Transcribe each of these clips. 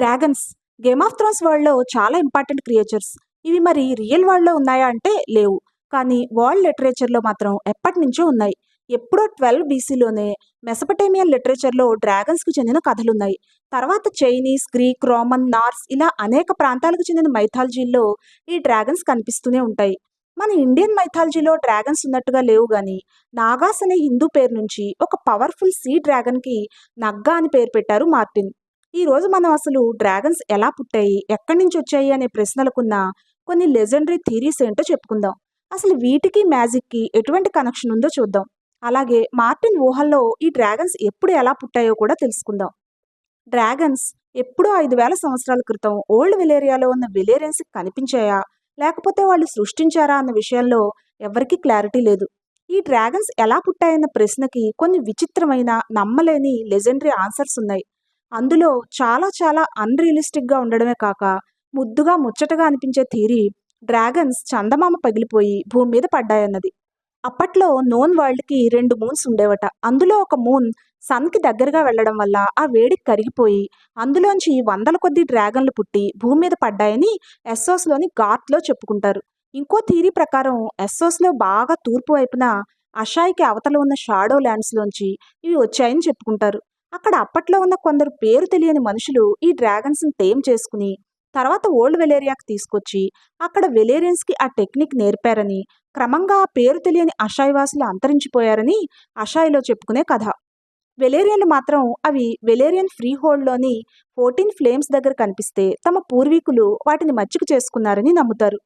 Dragons. Game of Thrones వరల్డ్లో చాలా important creatures ఇవి మరి రియల్ వరల్డ్లో ఉన్నాయా అంటే లేవు. కానీ వరల్డ్ లిటరేచర్లో మాత్రం ఎప్పటి నుంచో ఉన్నాయి. ఎప్పుడో ట్వెల్వ్ బీసీలోనే మెసపటేమియన్ లిటరేచర్లో డ్రాగన్స్కు చెందిన కథలున్నాయి. తర్వాత చైనీస్ గ్రీక్ రోమన్ నార్స్ ఇలా అనేక ప్రాంతాలకు చెందిన మైథాలజీల్లో ఈ డ్రాగన్స్ కనిపిస్తూనే ఉంటాయి. మన ఇండియన్ మైథాలజీలో డ్రాగన్స్ ఉన్నట్టుగా లేవు కానీ నాగాస్ అనే హిందూ పేరు నుంచి ఒక పవర్ఫుల్ సీ డ్రాగన్కి నగ్గా అని పేరు పెట్టారు మార్టిన్. ఈ రోజు మనం అసలు డ్రాగన్స్ ఎలా పుట్టాయి ఎక్కడి నుంచి వచ్చాయి అనే ప్రశ్నలకున్న కొన్ని లెజెండరీ థీరీస్ ఏంటో చెప్పుకుందాం. అసలు వీటికి మ్యాజిక్కి ఎటువంటి కనెక్షన్ ఉందో చూద్దాం. అలాగే మార్టిన్ ఊహల్లో ఈ డ్రాగన్స్ ఎప్పుడు ఎలా పుట్టాయో కూడా తెలుసుకుందాం. డ్రాగన్స్ ఎప్పుడో ఐదు వేల సంవత్సరాల క్రితం ఓల్డ్ విలేరియాలో ఉన్న విలేరియన్స్ కనిపించాయా లేకపోతే వాళ్ళు సృష్టించారా అన్న విషయంలో ఎవరికీ క్లారిటీ లేదు. ఈ డ్రాగన్స్ ఎలా పుట్టాయన్న ప్రశ్నకి కొన్ని విచిత్రమైన నమ్మలేని లెజెండరీ ఆన్సర్స్ ఉన్నాయి. అందులో చాలా చాలా అన్రియలిస్టిక్గా ఉండడమే కాక ముద్దుగా ముచ్చటగా అనిపించే థీరీ డ్రాగన్స్ చందమామ పగిలిపోయి భూమి మీద పడ్డాయన్నది. అప్పట్లో నోన్ వరల్డ్కి రెండు మూన్స్ ఉండేవట. అందులో ఒక మూన్ సన్కి దగ్గరగా వెళ్ళడం వల్ల ఆ వేడికి కరిగిపోయి అందులోంచి వందల కొద్ది డ్రాగన్లు పుట్టి భూమి మీద పడ్డాయని ఎస్ఓస్లోని గాట్లో చెప్పుకుంటారు. ఇంకో థీరీ ప్రకారం ఎస్ఓస్లో బాగా తూర్పు వైపున అషాయికి అవతల ఉన్న షాడో ల్యాండ్స్లోంచి ఇవి వచ్చాయని చెప్పుకుంటారు. అక్కడ అప్పట్లో ఉన్న కొందరు పేరు తెలియని మనుషులు ఈ డ్రాగన్స్ని టేమ్ చేసుకుని తర్వాత ఓల్డ్ వెలేరియాకి తీసుకొచ్చి అక్కడ వెలేరియన్స్కి ఆ టెక్నిక్ నేర్పారని క్రమంగా ఆ పేరు తెలియని అషాయివాసులు అంతరించిపోయారని అషాయిలో చెప్పుకునే కథ. వెలేరియన్లు మాత్రం అవి వెలేరియన్ ఫ్రీ హోల్డ్లోని ఫోర్టీన్ ఫ్లేమ్స్ దగ్గర కనిపిస్తే తమ పూర్వీకులు వాటిని మచ్చిక చేసుకున్నారని నమ్ముతారు.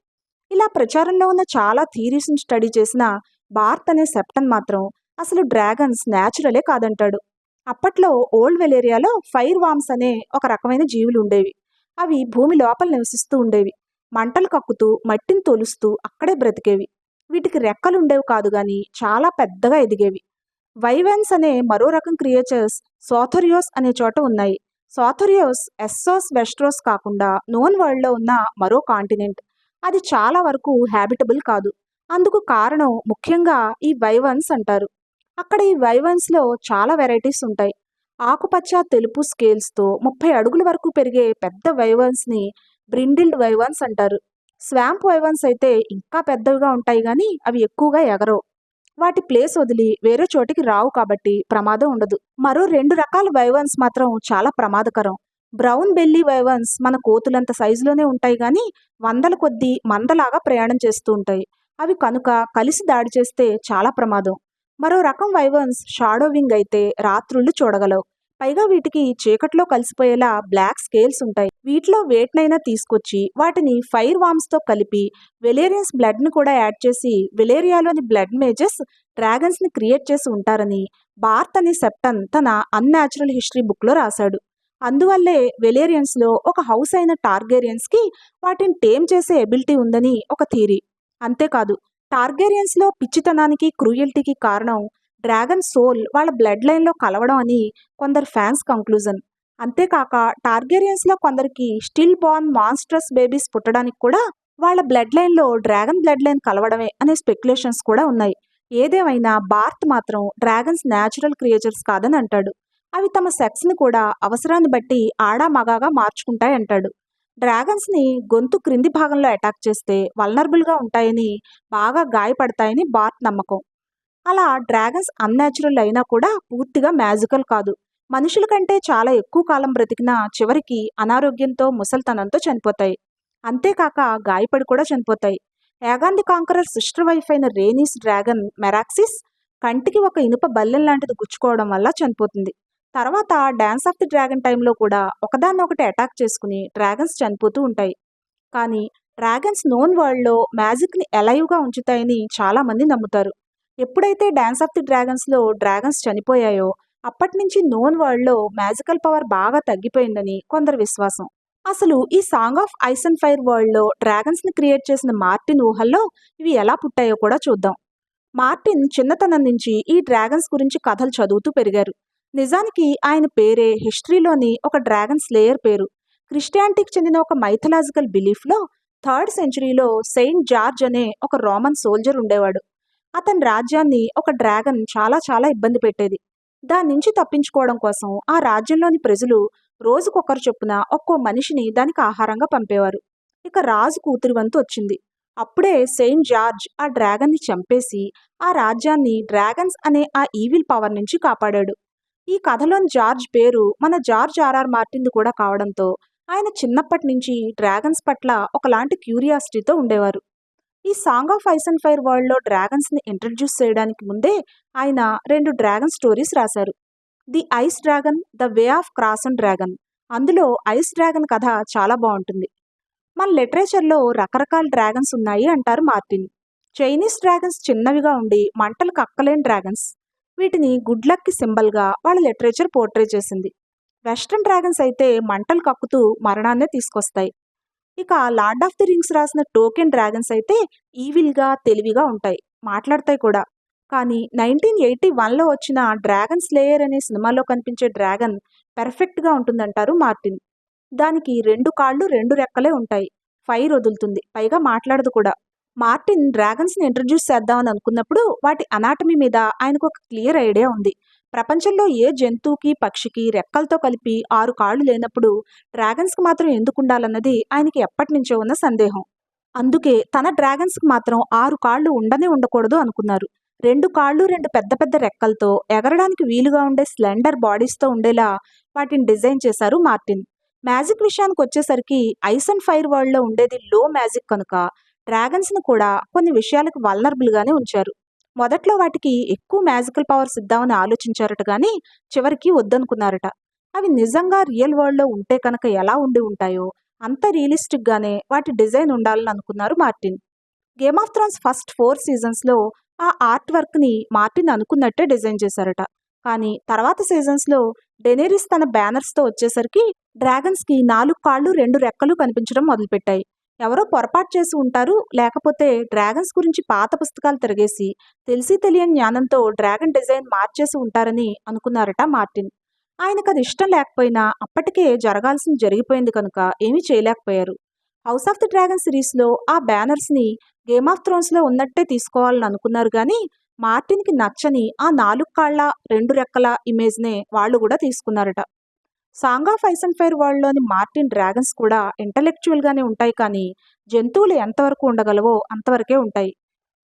ఇలా ప్రచారంలో ఉన్న చాలా థీరీస్ని స్టడీ చేసిన బార్త్ అనే సెప్టన్ మాత్రం అసలు డ్రాగన్స్ న్యాచురలే కాదంటాడు. అప్పట్లో ఓల్డ్ వెలేరియాలో ఫైర్ వామ్స్ అనే ఒక రకమైన జీవులు ఉండేవి. అవి భూమి లోపల నివసిస్తూ ఉండేవి. మంటలు కక్కుతూ మట్టిని తొలుస్తూ అక్కడే బ్రతికేవి. వీటికి రెక్కలు ఉండేవి కాదు కానీ చాలా పెద్దగా ఎదిగేవి. వైవెన్స్ అనే మరో రకం క్రియేచర్స్ సోథరియోస్ అనే చోట ఉన్నాయి. సోథరియోస్ ఎస్సోస్ వెస్ట్రోస్ కాకుండా నోన్ వరల్డ్లో ఉన్న మరో కాంటినెంట్. అది చాలా వరకు హ్యాబిటబుల్ కాదు. అందుకు కారణం ముఖ్యంగా ఈ వైవన్స్ అంటారు. అక్కడ ఈ వైవన్స్లో చాలా వెరైటీస్ ఉంటాయి. ఆకుపచ్చ తెలుపు స్కేల్స్తో ముప్పై అడుగుల వరకు పెరిగే పెద్ద వైవన్స్ని బ్రిండిల్డ్ వైవన్స్ అంటారు. స్వాంప్ వైవన్స్ అయితే ఇంకా పెద్దవిగా ఉంటాయి కానీ అవి ఎక్కువగా ఎగరవు. వాటి ప్లేస్ వదిలి వేరే చోటికి రావు కాబట్టి ప్రమాదం ఉండదు. మరో రెండు రకాల వైవన్స్ మాత్రం చాలా ప్రమాదకరం. బ్రౌన్ బెల్లీ వైవన్స్ మన కోతులంత సైజులోనే ఉంటాయి కానీ వందల కొద్దీ మందలాగా ప్రయాణం చేస్తూ ఉంటాయి. అవి కనుక కలిసి దాడి చేస్తే చాలా ప్రమాదం. మరో రకం వైవర్న్స్ షాడో వింగ్ అయితే రాత్రుళ్ళు చూడగలవు. పైగా వీటికి చీకట్లో కలిసిపోయేలా బ్లాక్ స్కేల్స్ ఉంటాయి. వీటిలో వేట్నైనా తీసుకొచ్చి వాటిని ఫైర్ వామ్స్తో కలిపి వెలేరియన్స్ బ్లడ్ని కూడా యాడ్ చేసి వెలేరియాలోని బ్లడ్ మేజెస్ డ్రాగన్స్ని క్రియేట్ చేసి ఉంటారని బార్త్ అనే సెప్టన్ తన అన్యాచురల్ హిస్టరీ బుక్లో రాశాడు. అందువల్లే వెలేరియన్స్లో ఒక హౌస్ అయిన టార్గేరియన్స్కి వాటిని టేమ్ చేసే ఎబిలిటీ ఉందని ఒక థీరీ. అంతేకాదు టార్గేరియన్స్లో పిచ్చితనానికి క్రూయల్టీకి కారణం డ్రాగన్ సోల్ వాళ్ళ బ్లడ్ లైన్లో కలవడం అని కొందరు ఫ్యాన్స్ కంక్లూజన్. అంతేకాక టార్గేరియన్స్లో కొందరికి స్టిల్ బార్న్ మాన్స్ట్రస్ బేబీస్ పుట్టడానికి కూడా వాళ్ళ బ్లడ్ లైన్లో డ్రాగన్ బ్లడ్ లైన్ కలవడమే అనే స్పెక్యులేషన్స్ కూడా ఉన్నాయి. ఏదేమైనా బార్త్ మాత్రం డ్రాగన్స్ న్యాచురల్ క్రియేచర్స్ కాదని అంటాడు. అవి తమ సెక్స్ని కూడా అవసరాన్ని బట్టి ఆడా మగాగా మార్చుకుంటాయి అంటాడు డ్రాగన్స్ని గొంతు క్రింది భాగంలో అటాక్ చేస్తే వల్నరబుల్గా ఉంటాయని బాగా గాయపడతాయని బార్త్ నమ్మకం. అలా డ్రాగన్స్ అన్యాచురల్ అయినా కూడా పూర్తిగా మ్యాజికల్ కాదు. మనుషుల కంటే చాలా ఎక్కువ కాలం బ్రతికిన చివరికి అనారోగ్యంతో ముసల్తనంతో చనిపోతాయి. అంతేకాక గాయపడి కూడా చనిపోతాయి. యాగాంది కాంకరర్ సిస్టర్ వైఫ్ అయిన రేనీస్ డ్రాగన్ మెరాక్సిస్ కంటికి ఒక ఇనుప బల్లెం లాంటిది గుచ్చుకోవడం వల్ల చనిపోతుంది. తర్వాత డ్యాన్స్ ఆఫ్ ది డ్రాగన్ టైంలో కూడా ఒకదాన్ని ఒకటి అటాక్ చేసుకుని డ్రాగన్స్ చనిపోతూ ఉంటాయి. కానీ డ్రాగన్స్ నోన్ వరల్డ్లో మ్యాజిక్ని ఎలైవ్గా ఉంచుతాయని చాలామంది నమ్ముతారు. ఎప్పుడైతే డ్యాన్స్ ఆఫ్ ది డ్రాగన్స్లో డ్రాగన్స్ చనిపోయాయో అప్పటి నుంచి నోన్ వరల్డ్లో మ్యాజికల్ పవర్ బాగా తగ్గిపోయిందని కొందరు విశ్వాసం. అసలు ఈ song of ice and fire వరల్డ్లో డ్రాగన్స్ని క్రియేట్ చేసిన మార్టిన్ ఊహల్లో ఇవి ఎలా పుట్టాయో కూడా చూద్దాం. మార్టిన్ చిన్నతనం నుంచి ఈ డ్రాగన్స్ గురించి కథలు చదువుతూ పెరిగారు. నిజానికి ఆయన పేరే హిస్టరీలోని ఒక డ్రాగన్ స్లేయర్ పేరు. క్రిస్టియానిటీకి చెందిన ఒక మైథలాజికల్ బిలీఫ్లో థర్డ్ సెంచరీలో సెయింట్ జార్జ్ అనే ఒక రోమన్ సోల్జర్ ఉండేవాడు. అతని రాజ్యాన్ని ఒక డ్రాగన్ చాలా చాలా ఇబ్బంది పెట్టేది. దాని నుంచి తప్పించుకోవడం కోసం ఆ రాజ్యంలోని ప్రజలు రోజుకొకరు చొప్పున ఒక్కో మనిషిని దానికి ఆహారంగా పంపేవారు. ఇక రాజు కూతురి వంతు వచ్చింది. అప్పుడే సెయింట్ జార్జ్ ఆ డ్రాగన్ని చంపేసి ఆ రాజ్యాన్ని డ్రాగన్స్ అనే ఆ ఈవిల్ పవర్ నుంచి కాపాడాడు. ఈ కథలోని జార్జ్ పేరు మన జార్జ్ ఆర్ఆర్ మార్టిన్ది కూడా కావడంతో ఆయన చిన్నప్పటి నుంచి డ్రాగన్స్ పట్ల ఒకలాంటి క్యూరియాసిటీతో ఉండేవారు. ఈ song of ice and fire వరల్డ్లో డ్రాగన్స్ని ఇంట్రడ్యూస్ చేయడానికి ముందే ఆయన రెండు డ్రాగన్ స్టోరీస్ రాశారు. The ice dragon the way of cross and dragon. అందులో ఐస్ డ్రాగన్ కథ చాలా బాగుంటుంది. మన లిటరేచర్లో రకరకాల డ్రాగన్స్ ఉన్నాయి అంటారు మార్టిన్. చైనీస్ డ్రాగన్స్ చిన్నవిగా ఉండి మంటలు కక్కలేని డ్రాగన్స్. వీటిని గుడ్ లక్కి సింబల్గా వాళ్ళ లిటరేచర్ పోర్ట్రే చేసింది. వెస్ట్రన్ డ్రాగన్స్ అయితే మంటలు కక్కుతూ మరణాన్నే తీసుకొస్తాయి. ఇక లార్డ్ ఆఫ్ ది రింగ్స్ రాసిన టోకెన్ డ్రాగన్స్ అయితే ఈవిల్గా తెలివిగా ఉంటాయి. మాట్లాడతాయి కూడా. కానీ నైన్టీన్ ఎయిటీ వన్లో వచ్చిన డ్రాగన్ స్లేయర్ అనే సినిమాలో కనిపించే డ్రాగన్ పెర్ఫెక్ట్గా ఉంటుందంటారు మార్టిన్. దానికి రెండు కాళ్ళు రెండు రెక్కలే ఉంటాయి. ఫైర్ వదులుతుంది. పైగా మాట్లాడదు కూడా. మార్టిన్ డ్రాగన్స్ని ఇంట్రడ్యూస్ చేద్దామని అనుకున్నప్పుడు వాటి అనాటమీ మీద ఆయనకు ఒక క్లియర్ ఐడియా ఉంది. ప్రపంచంలో ఏ జంతువుకి పక్షికి రెక్కలతో కలిపి ఆరు కాళ్ళు లేనప్పుడు డ్రాగన్స్కి మాత్రం ఎందుకు ఉండాలన్నది ఆయనకి ఎప్పటి నుంచో ఉన్న సందేహం. అందుకే తన డ్రాగన్స్కి మాత్రం ఆరు కాళ్ళు ఉండనే ఉండకూడదు అనుకున్నారు. రెండు కాళ్ళు రెండు పెద్ద పెద్ద రెక్కలతో ఎగరడానికి వీలుగా ఉండే స్లెండర్ బాడీస్తో ఉండేలా వాటిని డిజైన్ చేశారు మార్టిన్. మ్యాజిక్ విషయానికి వచ్చేసరికి ఐస్ అండ్ ఫైర్ వరల్డ్లో ఉండేది లో మ్యాజిక్ కనుక డ్రాగన్స్ను కూడా కొన్ని విషయాలకు వల్నరబుల్గానే ఉంచారు. మొదట్లో వాటికి ఎక్కువ మ్యాజికల్ పవర్స్ ఇద్దామని ఆలోచించారట కానీ చివరికి వద్దనుకున్నారట. అవి నిజంగా రియల్ వరల్డ్లో ఉంటే కనుక ఎలా ఉండి ఉంటాయో అంత రియలిస్టిక్గానే వాటి డిజైన్ ఉండాలని అనుకున్నారు Martin. Game of thrones first four సీజన్స్లో ఆ ఆర్ట్ వర్క్ని మార్టిన్ అనుకున్నట్టే డిజైన్ చేశారట. కానీ తర్వాత సీజన్స్లో డెనేరిస్ తన బ్యానర్స్తో వచ్చేసరికి డ్రాగన్స్కి నాలుగు కాళ్ళు రెండు రెక్కలు కనిపించడం మొదలుపెట్టాయి. ఎవరో పొరపాటు చేసి ఉంటారు. లేకపోతే డ్రాగన్స్ గురించి పాత పుస్తకాలు తిరిగేసి తెలిసి తెలియని జ్ఞానంతో డ్రాగన్ డిజైన్ మార్చేసి ఉంటారని అనుకున్నారట మార్టిన్. ఆయనకు అది ఇష్టం లేకపోయినా అప్పటికే జరగాల్సింది జరిగిపోయింది కనుక ఏమీ చేయలేకపోయారు. హౌస్ ఆఫ్ ది డ్రాగన్ సిరీస్లో ఆ బ్యానర్స్ని గేమ్ ఆఫ్ థ్రోన్స్లో ఉన్నట్టే తీసుకోవాలని అనుకున్నారు కానీ మార్టిన్కి నచ్చని ఆ నాలుగు కాళ్ళ రెండు రెక్కల ఇమేజ్నే వాళ్ళు కూడా తీసుకున్నారట. Song of ice and fire వరల్డ్లోని Martin dragons కూడా ఇంటలెక్చువల్గానే ఉంటాయి కానీ జంతువులు ఎంతవరకు ఉండగలవో అంతవరకే ఉంటాయి.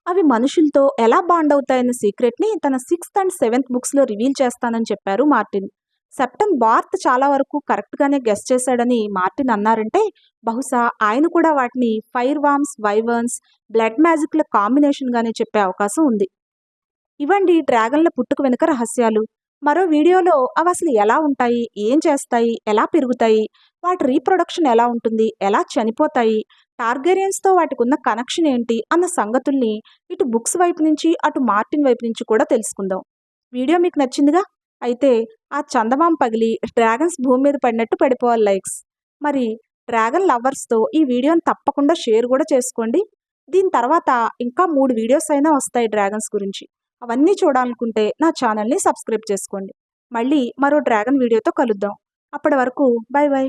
అవి మనుషులతో ఎలా బాండ్ అవుతాయన్న సీక్రెట్ని తన సిక్స్త్ అండ్ సెవెంత్ బుక్స్లో రివీల్ చేస్తానని చెప్పారు మార్టిన్. సెప్టెన్ బార్త్ చాలా వరకు కరెక్ట్గానే గెస్ట్ చేశాడని మార్టిన్ అన్నారంటే బహుశా ఆయన కూడా వాటిని ఫైర్ వామ్స్ వైవర్న్స్ బ్లడ్ మ్యాజిక్ల కాంబినేషన్గానే చెప్పే అవకాశం ఉంది. ఇవండి డ్రాగన్ల పుట్టుక వెనుక రహస్యాలు. మరో వీడియోలో అవి అసలు ఎలా ఉంటాయి? ఏం చేస్తాయి? ఎలా పెరుగుతాయి? వాటి రీప్రొడక్షన్ ఎలా ఉంటుంది? ఎలా చనిపోతాయి? టార్గేరియన్స్తో వాటికి ఉన్న కనెక్షన్ ఏంటి? అన్న సంగతుల్ని ఇటు బుక్స్ వైపు నుంచి అటు మార్టిన్ వైపు నుంచి కూడా తెలుసుకుందాం. వీడియో మీకు నచ్చిందిగా? అయితే ఆ చందమామ పగిలి డ్రాగన్స్ భూమి మీద పడినట్టు పడిపోవాలి లైక్స్. మరి డ్రాగన్ లవర్స్తో ఈ వీడియోని తప్పకుండా షేర్ కూడా చేసుకోండి. దీని తర్వాత ఇంకా మూడు వీడియోస్ అయినా వస్తాయి డ్రాగన్స్ గురించి. అవన్నీ చూడాలనుకుంటే నా ఛానల్ని సబ్స్క్రైబ్ చేసుకోండి. మళ్ళీ మరో డ్రాగన్ వీడియోతో కలుద్దాం. అప్పటి వరకు బాయ్ బాయ్